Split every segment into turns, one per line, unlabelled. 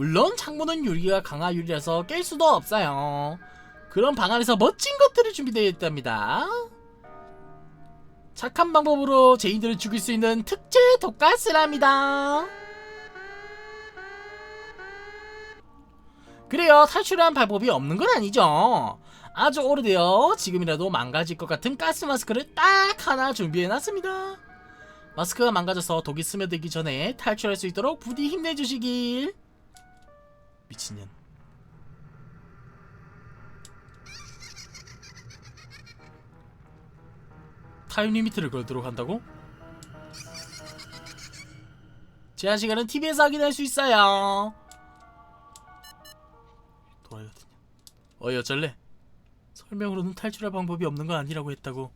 물론 창문은 유리가 강화 유리라서 깰 수도 없어요. 그런 방 안에서 멋진 것들이 준비되어 있답니다. 착한 방법으로 죄인들을 죽일 수 있는 특제 독가스랍니다. 그래요, 탈출한 방법이 없는 건 아니죠. 아주 오래되어 지금이라도 망가질 것 같은 가스 마스크를 딱 하나 준비해놨습니다. 마스크가 망가져서 독이 스며들기 전에 탈출할 수 있도록 부디 힘내주시길. 미친년. 타임 리미트를 걸도록 한다고? 제한 시간은 TV에서 확인할 수 있어요. 도와야거든요. 어이 어쩔래? 설명으로는 탈출할 방법이 없는 건 아니라고 했다고.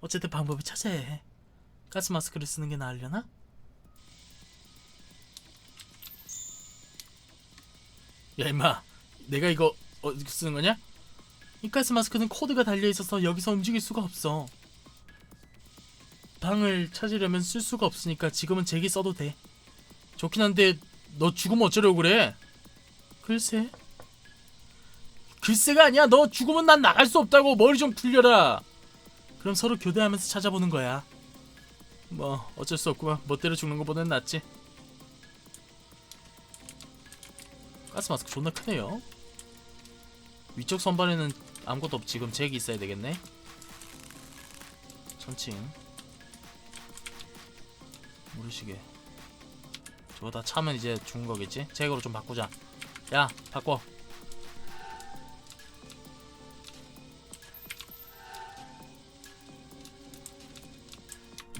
어쨌든 방법을 찾아야 해. 가스 마스크를 쓰는 게 나으려나? 야 임마, 내가 이거 어떻게 쓰는 거냐? 이 가스 마스크는 코드가 달려 있어서 여기서 움직일 수가 없어. 방을 찾으려면 쓸 수가 없으니까 지금은 제기 써도 돼. 좋긴 한데 너 죽으면 어쩌려고 그래? 글쎄. 글쎄가 아니야. 너 죽으면 난 나갈 수 없다고 머리 좀 굴려라. 그럼 서로 교대하면서 찾아보는 거야. 뭐 어쩔 수 없구만. 멋대로 죽는 것보다는 낫지. 가스 마스크 존나 크네요. 위쪽 선반에는 아무것도 없지. 그럼 잭이 있어야 되겠네. 천칭. 모르시게. 저거 다 차면 이제 죽은 거겠지? 잭으로 좀 바꾸자. 야, 바꿔.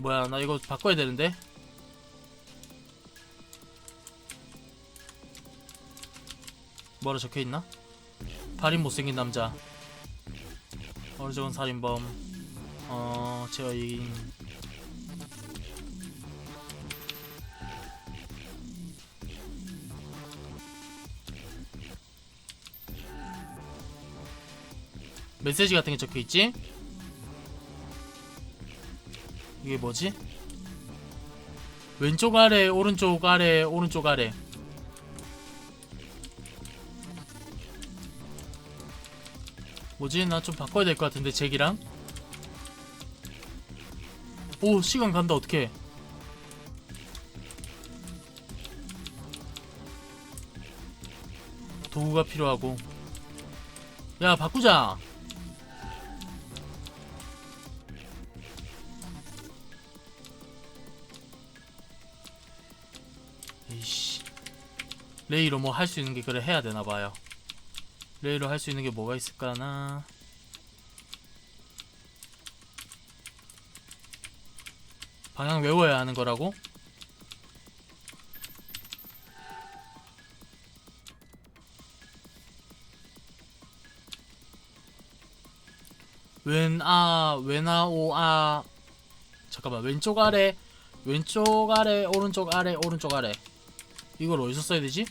뭐야, 나 이거 바꿔야 되는데? 뭐라 적혀 있나? 발인 못생긴 남자. 어리석은 살인범. 어, 제어인. 메시지 같은 게 적혀 있지? 이게 뭐지? 왼쪽 아래, 오른쪽 아래, 오른쪽 아래. 뭐지? 나 좀 바꿔야 될 것 같은데 잭이랑. 오 시간 간다 어떡해. 도구가 필요하고. 야 바꾸자. 레이로 뭐 할 수 있는 게 그래 해야 되나 봐요. 레이로 할 수 있는 게 뭐가 있을까나? 방향 외워야 하는 거라고? 왼아 왼아 오아 잠깐만 왼쪽 아래 왼쪽 아래 오른쪽 아래 오른쪽 아래 이걸 어디서 써야 되지?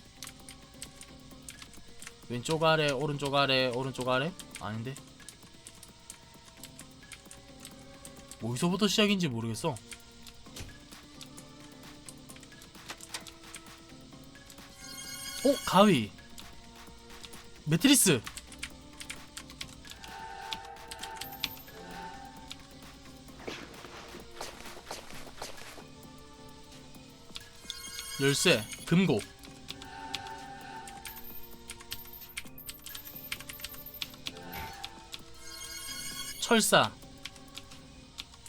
왼쪽 아래 오른쪽 아래 오른쪽 아래? 아닌데? 어디서부터 시작인지 모르겠어. 어? 가위. 매트리스. 열쇠 금고 철사.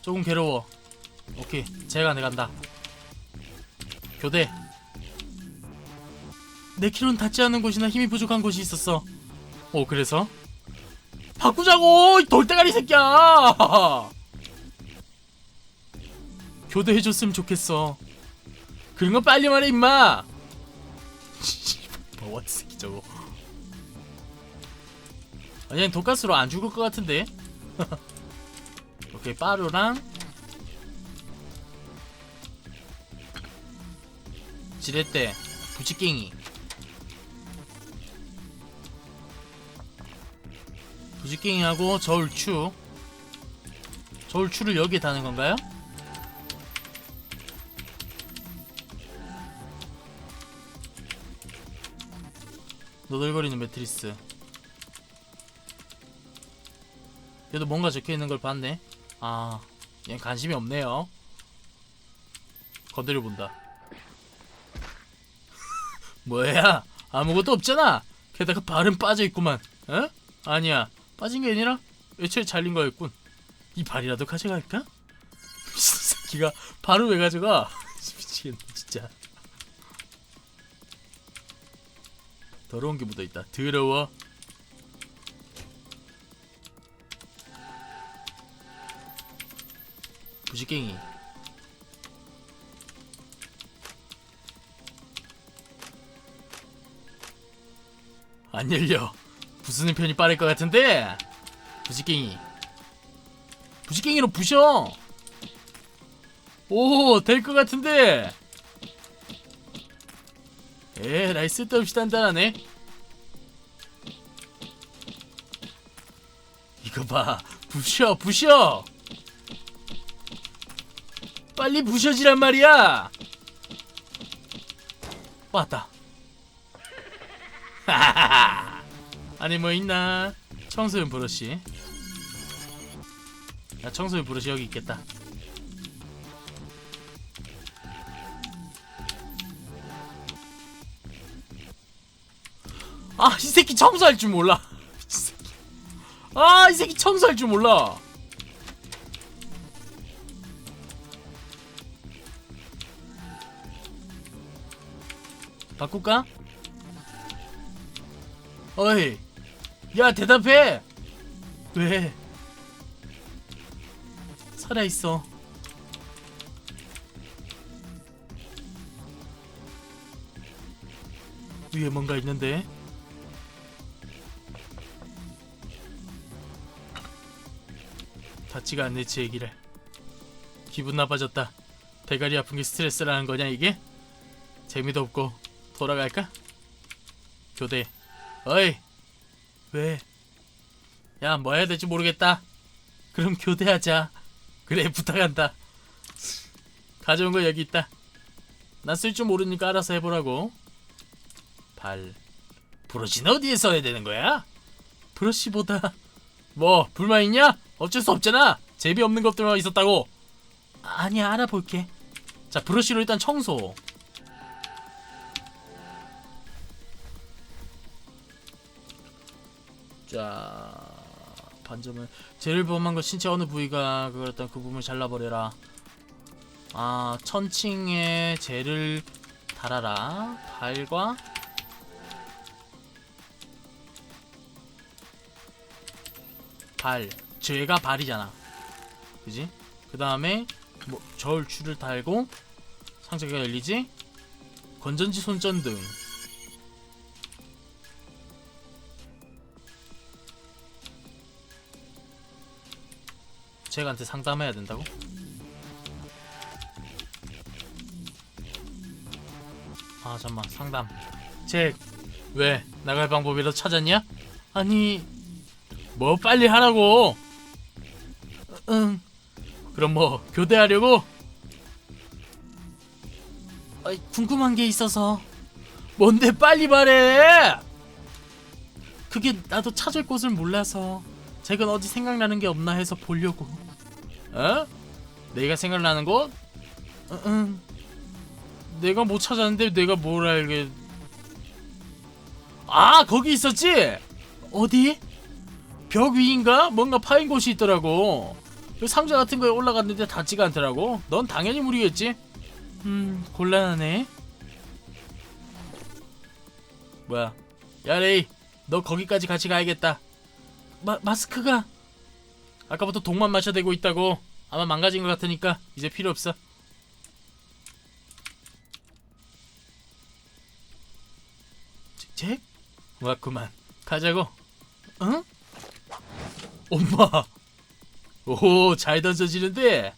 조금 괴로워. 오케이 제가 내간다. 교대. 내 키로는 닿지 않는 곳이나 힘이 부족한 곳이 있었어. 오 그래서? 바꾸자고 이 돌대가리 새끼야! 교대해줬으면 좋겠어. 그런 거 빨리 말해 임마! 뭐야 새끼 저거. 아니 독가스로 안 죽을 것 같은데 오케이 빠루랑 지렛대 부지깽이. 부지깽이하고 저울추. 저울추를 여기에 다는 건가요? 너덜거리는 매트리스 그래도 뭔가 적혀있는 걸 봤네. 아 얘 관심이 없네요. 건드려 본다. 뭐야? 아무것도 없잖아! 게다가 발은 빠져있구만. 어? 아니야. 빠진 게 아니라 애초에 잘린 거였군. 이 발이라도 가져갈까? 새끼가 발을 왜 가져가? 미치겠네 진짜. 더러운 게 묻어있다. 더러워 부지깽이. 안 열려. 부수는 편이 빠를 것 같은데? 부지깽이. 부지깽이로 부셔. 오 될 것 같은데. 에 라이 쓸데없이 단단하네. 이거 봐. 부셔 부셔 빨리 부셔지란 말이야. 왔다. 안에 뭐 있나? 청소용 브러쉬. 야 청소용 브러쉬 여기 있겠다. 아 이 새끼 청소할 줄 몰라. 아이 새끼 청소할 줄 몰라 바꿀까? 어이 야 대답해! 왜? 살아있어. 위에 뭔가 있는데? 닿지가 않네 제 얘기를. 기분 나빠졌다. 대가리 아픈 게 스트레스라는 거냐 이게? 재미도 없고 돌아갈까? 교대. 어이 왜? 야 뭐 해야 될지 모르겠다. 그럼 교대하자. 그래 부탁한다. 가져온 거 여기 있다. 난쓸줄 모르니까 알아서 해보라고. 발. 브러쉬는 어디에 써야 되는 거야? 브러쉬보다 뭐 불만 있냐? 어쩔 수 없잖아. 재미없는 것들만 있었다고. 아니야 알아볼게. 자 브러쉬로 일단 청소 자 반점은 제일 범한 거 신체 어느 부위가 그랬던 그 부분을 잘라버려라. 아 천칭에 젤을 달아라. 발과 발. 죄가 발이잖아. 그지? 그 다음에 뭐 저울추를 달고 상자가 열리지? 건전지 손전등 잭한테 상담해야 된다고? 아 잠만 상담 잭 왜? 나갈 방법이라도 찾았냐? 아니 뭐 빨리 하라고 응 그럼 뭐 교대하려고? 아이, 궁금한 게 있어서 뭔데 빨리 말해 그게 나도 찾을 곳을 몰라서 잭은 어디 생각나는 게 없나 해서 보려고 어? 내가 생각나는 곳? 응, 응. 내가 못 찾았는데 내가 뭘 알게 아 거기 있었지? 어디? 벽 위인가? 뭔가 파인 곳이 있더라고 그 상자 같은 거에 올라갔는데 닿지가 않더라고 넌 당연히 무리겠지? 음 곤란하네 뭐야 야 레이 너 거기까지 같이 가야겠다 마, 마스크가 아까부터 독만 마셔대고 있다고. 아마 망가진 것 같으니까 이제 필요 없어. 잭? 잭? 왔구만. 가자고. 응? 엄마! 오 잘 던져지는데.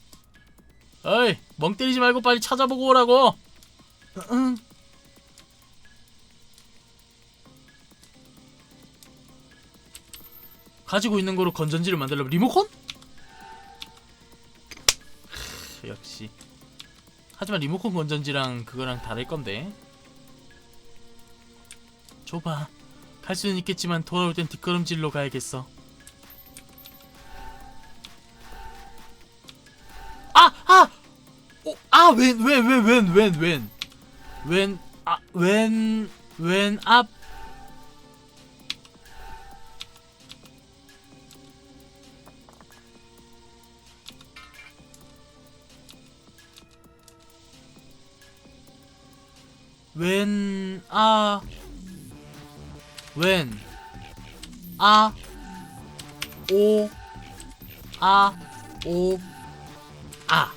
어이 멍 때리지 말고 빨리 찾아보고 오라고. 응 가지고 있는 거로 건전지를 만들려면 리모컨? 크, 역시 하지만 리모컨 건전지랑 그거랑 다를 건데 줘봐 갈 수는 있겠지만 돌아올 땐 뒷걸음질로 가야겠어. 아! 아! 어, 아, 웬, 웬, 웬, 웬, 웬, 웬. 웬, 아, 웬, 웬, 앞. 웬, 아, 웬, 아, 오, 아, 오, 아.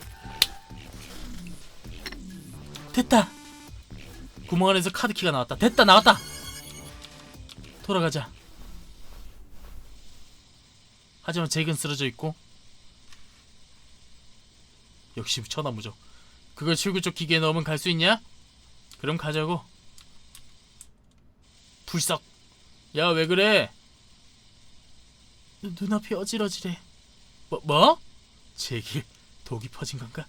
됐다. 구멍 안에서 카드키가 나왔다. 됐다, 나왔다. 돌아가자. 하지만 잭은 쓰러져 있고. 역시 천하무적. 그걸 출구 쪽 기계에 넣으면 갈 수 있냐? 그럼 가자고. 불썩. 야, 왜 그래? 눈- 눈앞이 어지러지래. 뭐, 뭐? 제길 독이 퍼진 건가?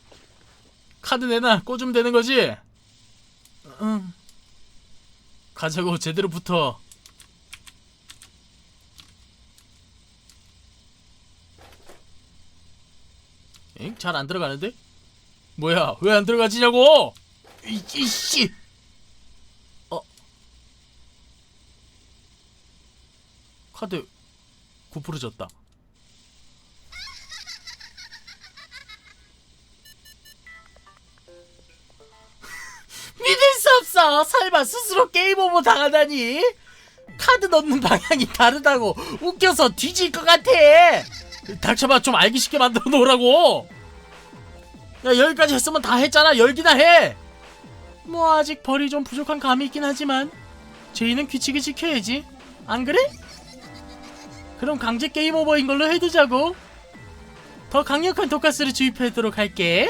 카드 내놔. 꽂으면 되는 거지? 응. 가자고, 제대로 붙어. 엥? 잘 안 들어가는데? 뭐야, 왜 안 들어가지냐고! 이, 이씨! 어? 카드 고프로졌다. 믿을 수 없어! 설마 스스로 게임 오버 당하다니? 카드 넣는 방향이 다르다고 웃겨서 뒤질 것 같아! 닥쳐봐, 좀 알기 쉽게 만들어 놓으라고! 야, 여기까지 했으면 다 했잖아! 열기나 해! 뭐 아직 벌이 좀 부족한 감이 있긴 하지만 제이는 규칙을 지켜야지. 안 그래? 그럼 강제 게임 오버인 걸로 해두자고. 더 강력한 독가스를 주입하도록 할게.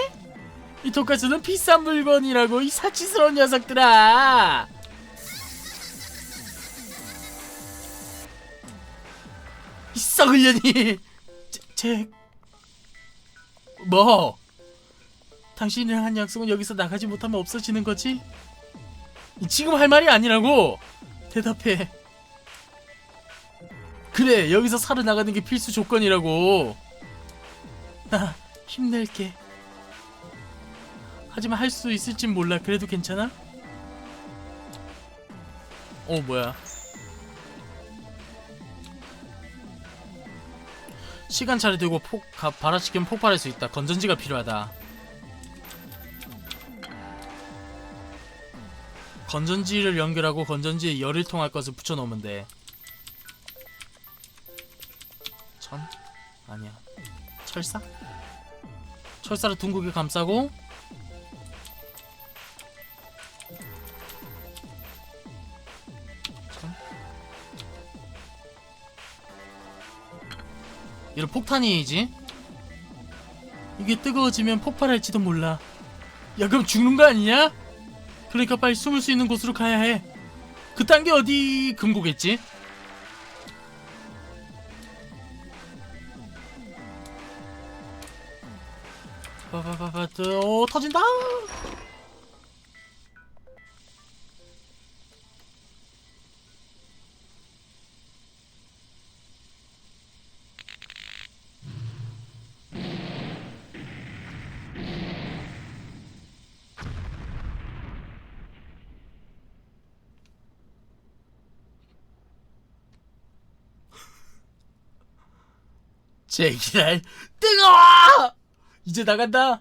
이 독가스는 비싼 물건이라고 이 사치스러운 녀석들아. 이 썩을 년이. 제, 제... 뭐? 당신이랑 한 약속은 여기서 나가지 못하면 없어지는 거지? 지금 할 말이 아니라고! 대답해. 그래, 여기서 살아나가는 게 필수 조건이라고. 나 힘낼게. 하지만 할 수 있을진 몰라. 그래도 괜찮아? 어, 뭐야. 시간차를 들고 폭, 가, 발화시키면 폭발할 수 있다. 건전지가 필요하다. 건전지를 연결하고 건전지에 열을 통할 것을 붙여놓으면 돼. 천? 아니야. 철사? 철사를 둥글게 감싸고 천? 이런 폭탄이지? 이게 뜨거워지면 폭발할지도 몰라. 야 그럼 죽는 거 아니냐? 그러니까 빨리 숨을 수 있는 곳으로 가야 해. 그딴 게 어디 금고겠지? 빠바바바 오 터진다. 제기랄 뜨거워! 이제 나간다.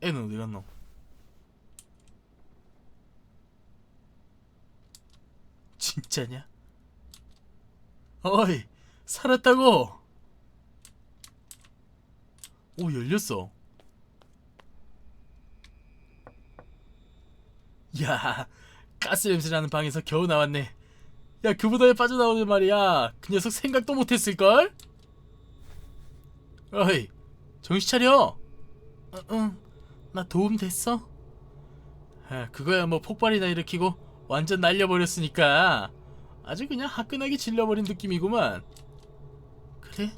애는 어디 갔노? 진짜냐? 어이 살았다고? 오 열렸어. 야 가스 냄새 나는 방에서 겨우 나왔네. 야, 그 무덤에 빠져나오는 말이야. 그 녀석 생각도 못했을걸? 어이, 정신 차려. 어, 응, 나 도움 됐어? 아, 그거야 뭐 폭발이나 일으키고 완전 날려버렸으니까 아주 그냥 화끈하게 질려버린 느낌이구만. 그래?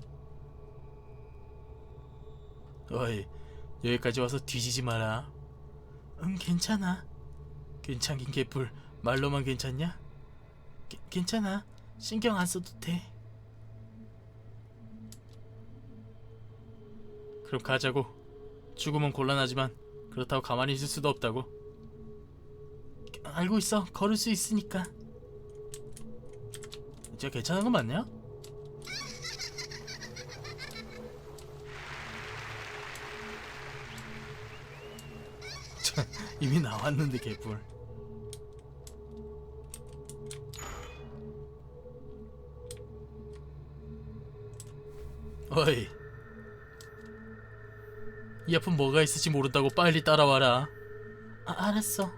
어이, 여기까지 와서 뒤지지 마라. 응, 괜찮아. 괜찮긴 개뿔 말로만 괜찮냐? 게, 괜찮아. 신경 안 써도 돼. 그럼 가자고. 죽음은 곤란하지만 그렇다고 가만히 있을 수도 없다고. 알고 있어. 걸을 수 있으니까. 진짜 괜찮은 거 맞냐? 참, 이미 나왔는데 개뿔 어이. 이 앞은 뭐가 있을지 모른다고 빨리 따라와라. 아, 알았어.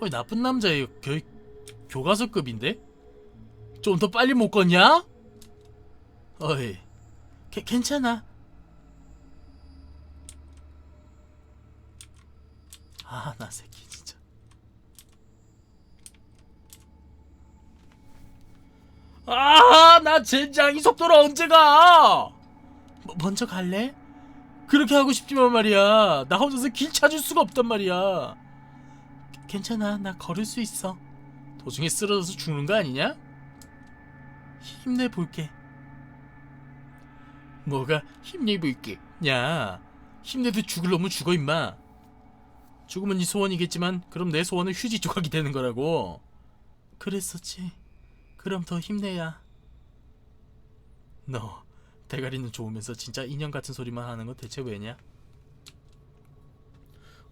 헐 나쁜 남자예요. 교, 교과서급인데? 좀 더 빨리 못 걷냐? 어이 게, 괜찮아. 아 나 새끼 진짜 아 나 젠장 이 속도로 언제 가? 뭐, 먼저 갈래? 그렇게 하고 싶지만 말이야. 나 혼자서 길 찾을 수가 없단 말이야. 괜찮아 나 걸을 수 있어. 도중에 쓰러져서 죽는 거 아니냐? 힘내 볼게. 뭐가 힘내 볼게? 야 힘내도 죽을 놈은 죽어 임마. 죽으면 네 소원이겠지만 그럼 내 소원은 휴지 조각이 되는 거라고. 그랬었지 그럼 더 힘내야. 너 대가리는 좋으면서 진짜 인형 같은 소리만 하는 건 대체 왜냐?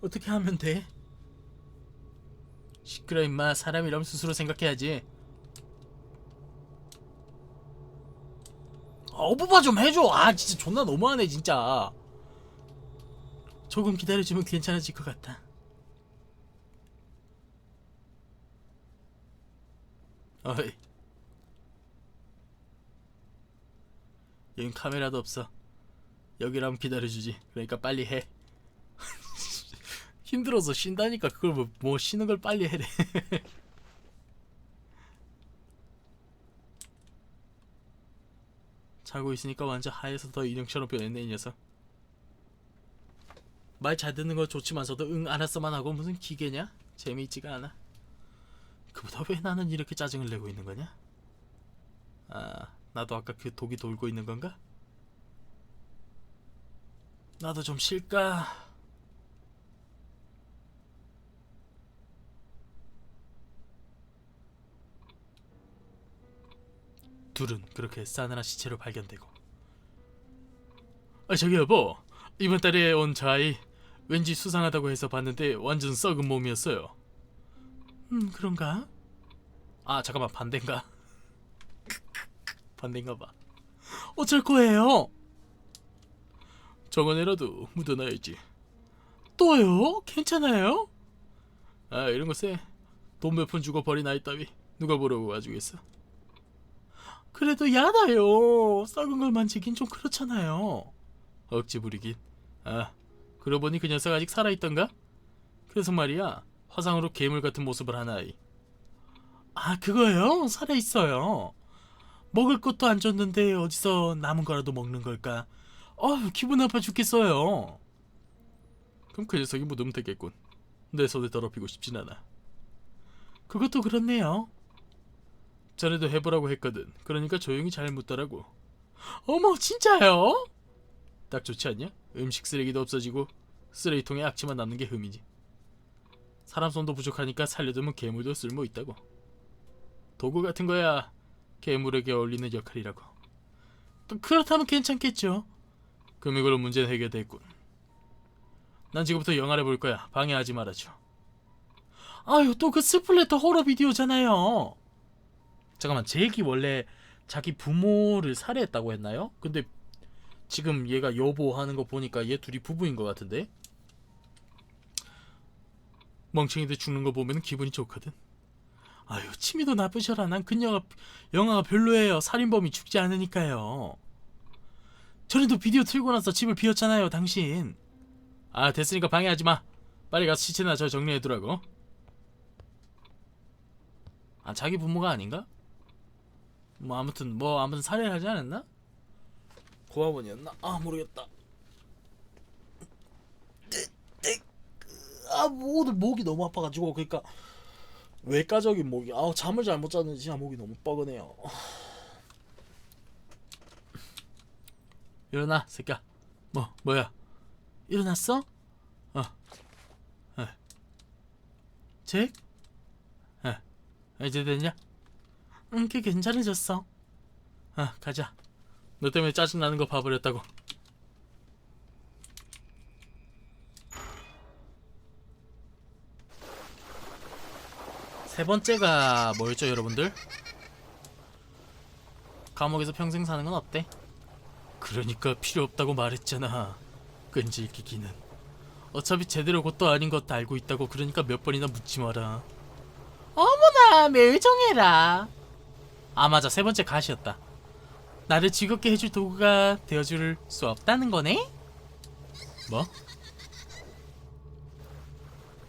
어떻게 하면 돼? 시끄러 임마. 사람이라면 스스로 생각해야지. 아, 어부바 좀 해줘. 아 진짜 존나 너무하네 진짜. 조금 기다려주면 괜찮아질 것 같다 어이 여긴 카메라도 없어. 여기라면 기다려주지. 그러니까 빨리 해. 힘들어서 쉰다니까 그걸 뭐, 뭐 쉬는 걸 빨리 해래. 자고 있으니까 완전 하얘서 더 인형처럼 변했네 이 녀석. 말 잘 듣는 거 좋지만서도 응 알았어만 하고 무슨 기계냐? 재미있지가 않아. 그보다 왜 나는 이렇게 짜증을 내고 있는 거냐? 아 나도 아까 그 독이 돌고 있는 건가 나도 좀 쉴까 둘은 그렇게 싸늘한 시체로 발견되고 아 저기 여보 이번 달에 온 저 아이 왠지 수상하다고 해서 봤는데 완전 썩은 몸이었어요 음 그런가? 아 잠깐만 반대인가? 반대인가 봐 어쩔 거예요? 정원에라도 묻어놔야지 또요? 괜찮아요? 아 이런 거쎄돈 몇 푼 주고 버린 아이 따위 누가 보려고 가지겠어 그래도 야다요. 썩은 걸 만지긴 좀 그렇잖아요. 억지 부리긴. 아, 그러고 보니 그 녀석 아직 살아있던가? 그래서 말이야, 화상으로 괴물 같은 모습을 한 아이. 아, 그거요? 살아있어요. 먹을 것도 안 줬는데 어디서 남은 거라도 먹는 걸까? 어휴, 기분 나빠 죽겠어요. 그럼 그 녀석이 묻으면 되겠군. 내 손에 더럽히고 싶진 않아. 그것도 그렇네요. 전에도 해보라고 했거든. 그러니까 조용히 잘 묻더라고. 어머, 진짜요? 딱 좋지 않냐? 음식 쓰레기도 없어지고 쓰레기통에 악취만 남는 게 흠이지. 사람 손도 부족하니까 살려두면 괴물도 쓸모 있다고. 도구 같은 거야 괴물에게 어울리는 역할이라고. 또 그렇다면 괜찮겠죠. 이걸로 문제는 해결됐군. 난 지금부터 영화를 볼 거야. 방해하지 말아줘. 아유, 또 그 스플래터 호러 비디오잖아요. 잠깐만 잭이 원래 자기 부모를 살해했다고 했나요? 근데 지금 얘가 여보 하는 거 보니까 얘 둘이 부부인 것 같은데 멍청이들 죽는 거 보면 기분이 좋거든 아유 취미도 나쁘셔라 난 그녀가 영화가 별로예요 살인범이 죽지 않으니까요 전에도 비디오 틀고 나서 집을 비웠잖아요 당신 아 됐으니까 방해하지 마 빨리 가서 시체나 저 정리해두라고 아 자기 부모가 아닌가? 뭐 아무튼 뭐 아무튼 살해를 하지 않았나? 고아원이었나? 아 모르겠다. 아아 뭐, 오늘 목이 너무 아파가지고 그러니까 외과적인 목이 아 잠을 잘못 잤는지 진짜 목이 너무 뻐근해요. 일어나 새끼야. 뭐 뭐야? 일어났어? 어. 어. 잭? 어. 이제 됐냐? 응, 걔 괜찮아졌어. 아, 가자. 너 때문에 짜증 나는 거 봐버렸다고. 세 번째가 뭐였죠, 여러분들? 감옥에서 평생 사는 건 어때? 그러니까 필요 없다고 말했잖아. 끈질기기는. 어차피 제대로 것도 아닌 것도 알고 있다고 그러니까 몇 번이나 묻지 마라. 어머나 멸정해라. 아 맞아 세 번째 가시였다. 나를 즐겁게 해줄 도구가 되어줄 수 없다는 거네? 뭐?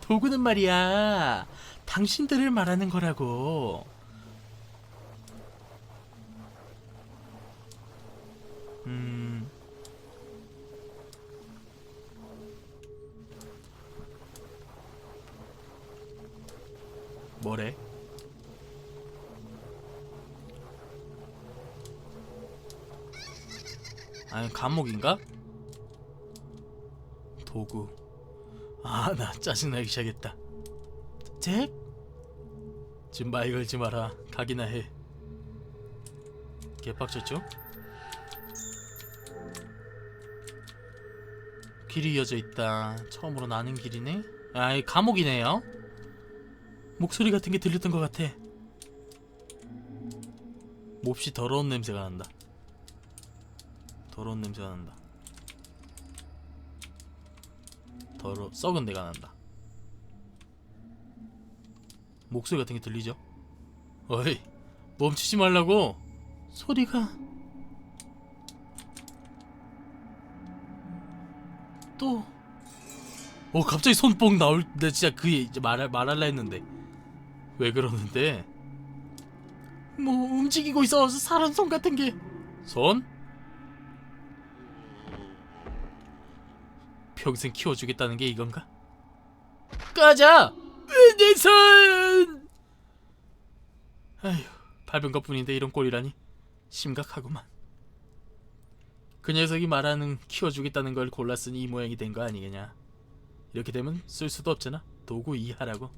도구는 말이야 당신들을 말하는 거라고. 음. 뭐래? 아니 감옥인가? 도구 아 나 짜증나기 시작했다 잭? 말 걸지 마라 가기나 해 개빡쳤죠? 길이 이어져 있다 처음으로 나는 길이네 아이 감옥이네요 목소리 같은 게 들렸던 것 같아 몹시 더러운 냄새가 난다 더러운 냄새가 난다. 더러 썩은 내가 난다. 목소리 같은 게 들리죠? 어이 멈추지 말라고 소리가 또. 어 갑자기 손뽕 나올 나 진짜 그 이제 말 말할라 했는데 왜 그러는데? 뭐 움직이고 있어 사람 손 같은 게 손? 평생 키워주겠다는 게 이건가? 꺼져! 내 손! 아휴, 밟은 것 뿐인데 이런 꼴이라니 심각하구만. 그 녀석이 말하는 키워주겠다는 걸 골랐으니 이 모양이 된 거 아니겠냐? 이렇게 되면 쓸 수도 없잖아. 도구 이하라고.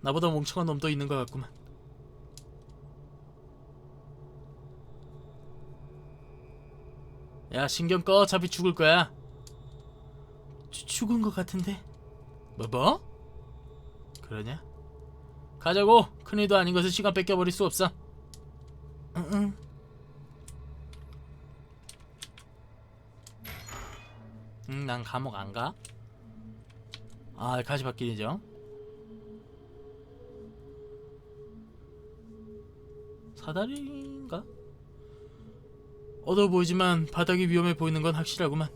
나보다 멍청한 놈도 있는 것 같구만. 야 신경 꺼 어차피 죽을 거야. 주, 죽은 것 같은데. 뭐 뭐? 그러냐? 가자고. 큰일도 아닌 것을 시간 뺏겨버릴 수 없어. 응 응. 응, 난 감옥 안 가. 아, 가시밭길이죠. 사다리인가? 어두워 보이지만 바닥이 위험해 보이는 건 확실하구만.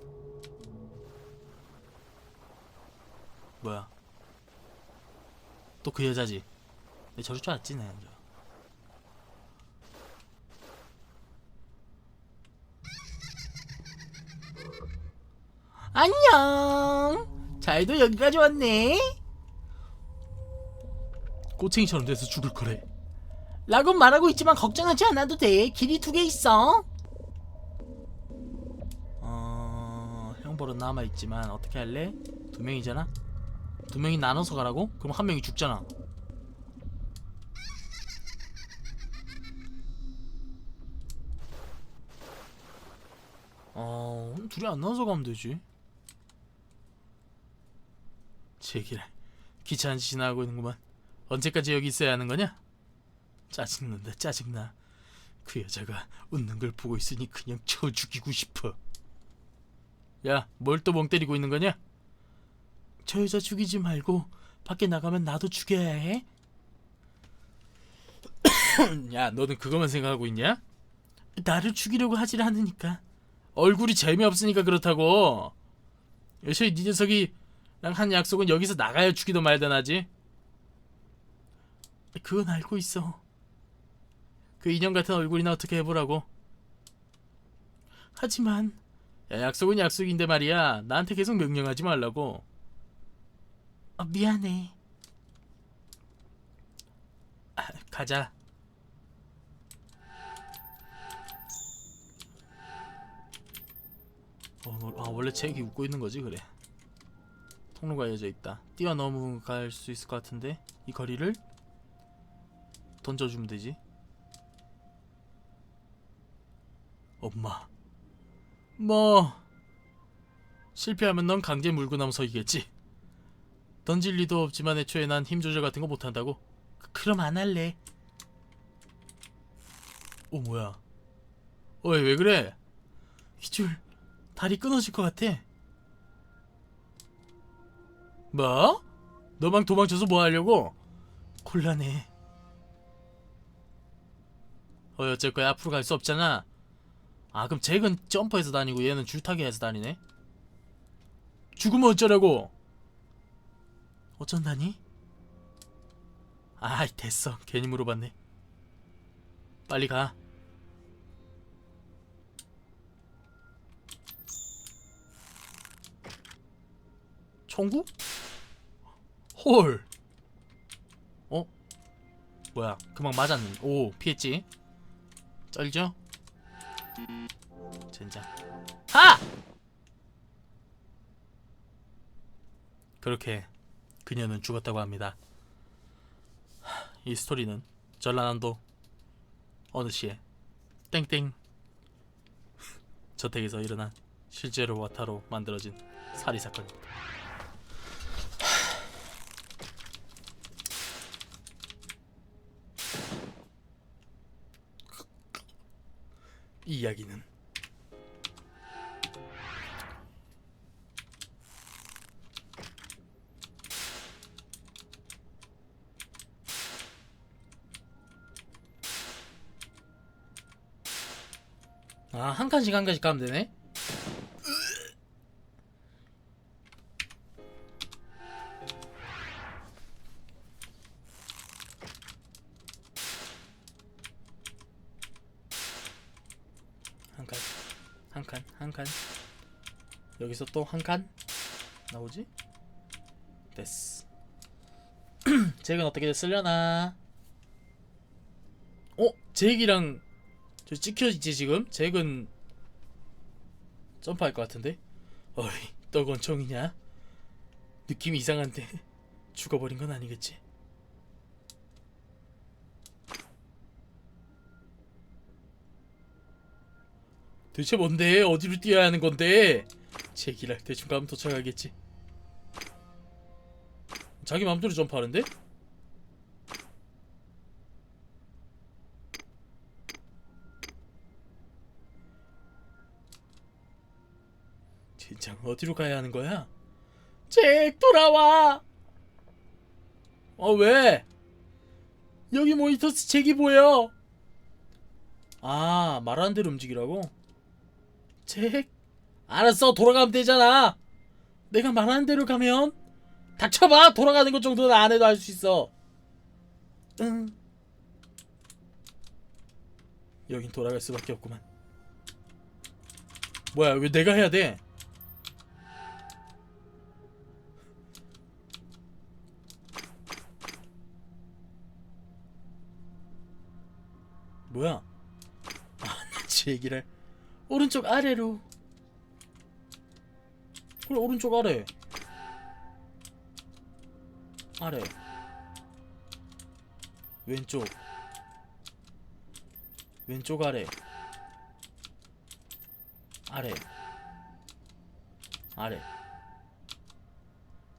뭐야? 또 그 여자지? 내 저럴 줄 알았지, 내 남자. 안녕. 잘도 여기까지 왔네. 꼬챙이처럼 돼서 죽을 거래. 라고 말하고 있지만 걱정하지 않아도 돼. 길이 두 개 있어. 어, 형벌은 남아 있지만 어떻게 할래? 두 명이잖아. 두 명이 나눠서 가라고? 그럼 한 명이 죽잖아. 어, 둘이 안 나눠서 가면 되지. 제기를 귀찮은 짓이나 하고 있는구만. 언제까지 여기 있어야 하는 거냐? 짜증난다 짜증나. 그 여자가 웃는 걸 보고 있으니 그냥 쳐 죽이고 싶어. 야, 뭘 또 멍 때리고 있는 거냐? 저 여자 죽이지 말고 밖에 나가면 나도 죽여야 해. 야, 너는 그것만 생각하고 있냐? 나를 죽이려고 하질 않으니까. 얼굴이 재미없으니까 그렇다고. 여차히 네 녀석이랑 한 약속은 여기서 나가야 죽이도 말든 하지. 그건 알고 있어. 그 인형 같은 얼굴이나 어떻게 해보라고. 하지만 야, 약속은 약속인데 말이야. 나한테 계속 명령하지 말라고. 아, 미안해. 아, 가자. 어, 너- 아, 원래 책이 웃고 있는 거지 그래. 통로가 알려져 있다. 뛰어넘어갈 수 있을 것 같은데 이 거리를 던져주면 되지. 엄마. 뭐 실패하면 넌 강제 물구나무 서이겠지. 던질 리도 없지만 애초에 난 힘 조절 같은 거 못한다고. 그- 그럼 안 할래. 오 뭐야? 어이 왜 그래? 이줄 다리 끊어질 것 같아. 뭐? 너만 도망쳐서 뭐 하려고? 곤란해. 어 어쩔 거야 앞으로 갈 수 없잖아. 아 그럼 잭은 점퍼해서 다니고 얘는 줄타기 해서 다니네. 죽으면 어쩌라고? 어쩐다니? 아이 됐어 괜히 물어봤네. 빨리 가. 총구? 홀. 어? 뭐야? 금방 맞았는데. 오, 피했지? 쩔죠? 젠장. 하! 그렇게 그녀는 죽었다고 합니다. 하, 이 스토리는 전라남도 어느 시에 땡땡 저택에서 일어난 실제로 와타로 만들어진 살인 사건입니다. 이 이야기는 아, 한 칸씩 한 칸씩 가면 되네. 한 칸, 한 칸, 한 칸. 여기서 또 한 칸 나오지? 됐어. 잭은 어떻게 됐으려나? 어, 잭이랑 저 찍혀있지 지금? 잭은 점프할 것 같은데? 어이, 또 권총이냐? 느낌이 이상한데 죽어버린 건 아니겠지? 도대체 뭔데? 어디로 뛰어야 하는 건데? 제기랄 대충 가면 도착하겠지. 자기 마음대로 점프하는데? 진짜 어디로 가야 하는 거야? 잭 돌아와. 어 왜? 여기 모니터스 잭이 보여. 아 말하는 대로 움직이라고? 잭? 알았어 돌아가면 되잖아. 내가 말하는 대로 가면 닥쳐봐 돌아가는 것 정도는 안 해도 할 수 있어. 응. 여긴 돌아갈 수밖에 없구만. 뭐야 왜 내가 해야 돼? 아, 지 얘기를 오른쪽 아래로. 그래 오른쪽 아래. 아래. 왼쪽. 왼쪽 아래. 아래. 아래.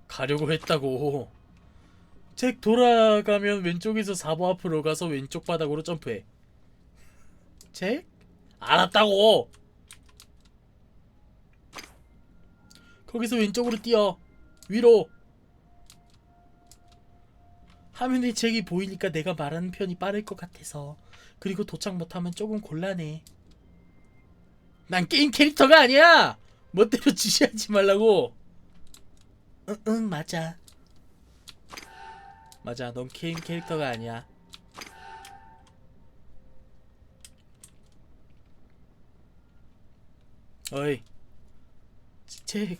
가려고 했다고. 잭 돌아가면 왼쪽에서 4보 앞으로 가서 왼쪽 바닥으로 점프해. 잭? 알았다고. 거기서 왼쪽으로 뛰어. 위로. 화면에 잭이 보이니까 내가 말하는 편이 빠를 것 같아서. 그리고 도착 못하면 조금 곤란해. 난 게임 캐릭터가 아니야. 멋대로 지시하지 말라고. 응, 응, 맞아. 맞아, 넌 게임 캐릭터가 아니야. 어이, 잭,